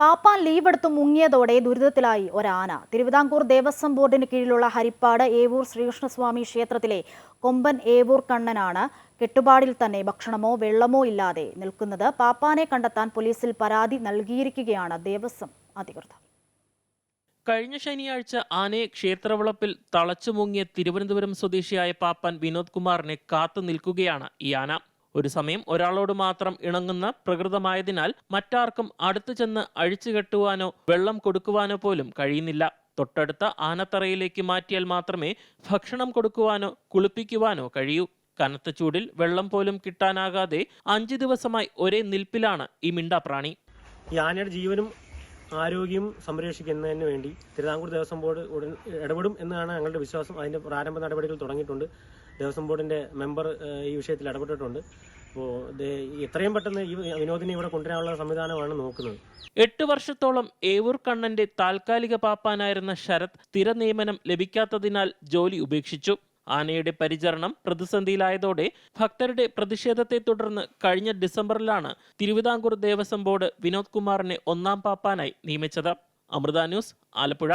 പാപ്പാൻ ലീവെടുത്ത് മുങ്ങിയതോടെ ദുരിതത്തിലായി ഒരാന. തിരുവിതാംകൂർ ദേവസ്വം ബോർഡിന് കീഴിലുള്ള ഹരിപ്പാട് ഏവൂർ ശ്രീകൃഷ്ണസ്വാമി ക്ഷേത്രത്തിലെ കൊമ്പൻ ഏവൂർ കണ്ണനാണ് കെട്ടുപാടിൽ തന്നെ ഭക്ഷണമോ വെള്ളമോ ഇല്ലാതെ നിൽക്കുന്നത്. പാപ്പാനെ കണ്ടെത്താൻ പോലീസിൽ പരാതി നൽകിയിരിക്കുകയാണ് ദേവസ്വം അധികൃതർ. കഴിഞ്ഞ ശനിയാഴ്ച ആനയെ ക്ഷേത്രവളപ്പിൽ തളച്ചു മുങ്ങിയ തിരുവനന്തപുരം സ്വദേശിയായ പാപ്പാൻ വിനോദ് കുമാറിനെ കാത്തു നിൽക്കുകയാണ് ഈ ആന. ഒരു സമയം ഒരാളോട് മാത്രം ഇണങ്ങുന്ന പ്രകൃതമായതിനാൽ മറ്റാർക്കും അടുത്തു ചെന്ന് അഴിച്ചു കെട്ടുവാനോ വെള്ളം കൊടുക്കുവാനോ പോലും കഴിയുന്നില്ല. തൊട്ടടുത്ത ആനത്തറയിലേക്ക് മാറ്റിയാൽ മാത്രമേ ഭക്ഷണം കൊടുക്കുവാനോ കുളിപ്പിക്കുവാനോ കഴിയൂ. കനത്ത ചൂടിൽ വെള്ളം പോലും കിട്ടാനാകാതെ അഞ്ചു ദിവസമായി ഒരേ നിൽപ്പിലാണ് ഈ മിണ്ടാപ്രാണി. ഈ ആനയുടെ ജീവനും ആരോഗ്യവും സംരക്ഷിക്കുന്നതിന് വേണ്ടി തിരുവിതാംകൂർ ദേവസ്വം ബോർഡ് ഉടൻ ഇടപെടും എന്നാണ് ഞങ്ങളുടെ വിശ്വാസം. അതിന്റെ പ്രാരംഭ നടപടികൾ തുടങ്ങിയിട്ടുണ്ട്. ദേവസ്വം ബോർഡിന്റെ മെമ്പർ ഈ വിഷയത്തിൽ ഇടപെട്ടിട്ടുണ്ട്. അപ്പോൾ എത്രയും പെട്ടെന്ന് ഈ വിനോദിനെ ഇവിടെ കൊണ്ടുവരാനുള്ള സംവിധാനമാണ് നോക്കുന്നത്. എട്ട് വർഷത്തോളം ഏവൂർ കണ്ണന്റെ താൽക്കാലിക പാപ്പാനായിരുന്ന ശരത് സ്ഥിര നിയമനം ലഭിക്കാത്തതിനാൽ ജോലി ഉപേക്ഷിച്ചു. ആനയുടെ പരിചരണം പ്രതിസന്ധിയിലായതോടെ ഭക്തരുടെ പ്രതിഷേധത്തെ തുടർന്ന് കഴിഞ്ഞ ഡിസംബറിലാണ് തിരുവിതാംകൂർ ദേവസ്വം ബോർഡ് വിനോദ് കുമാറിനെ ഒന്നാം പാപ്പാനായി നിയമിച്ചത്. അമൃത ന്യൂസ് ആലപ്പുഴ.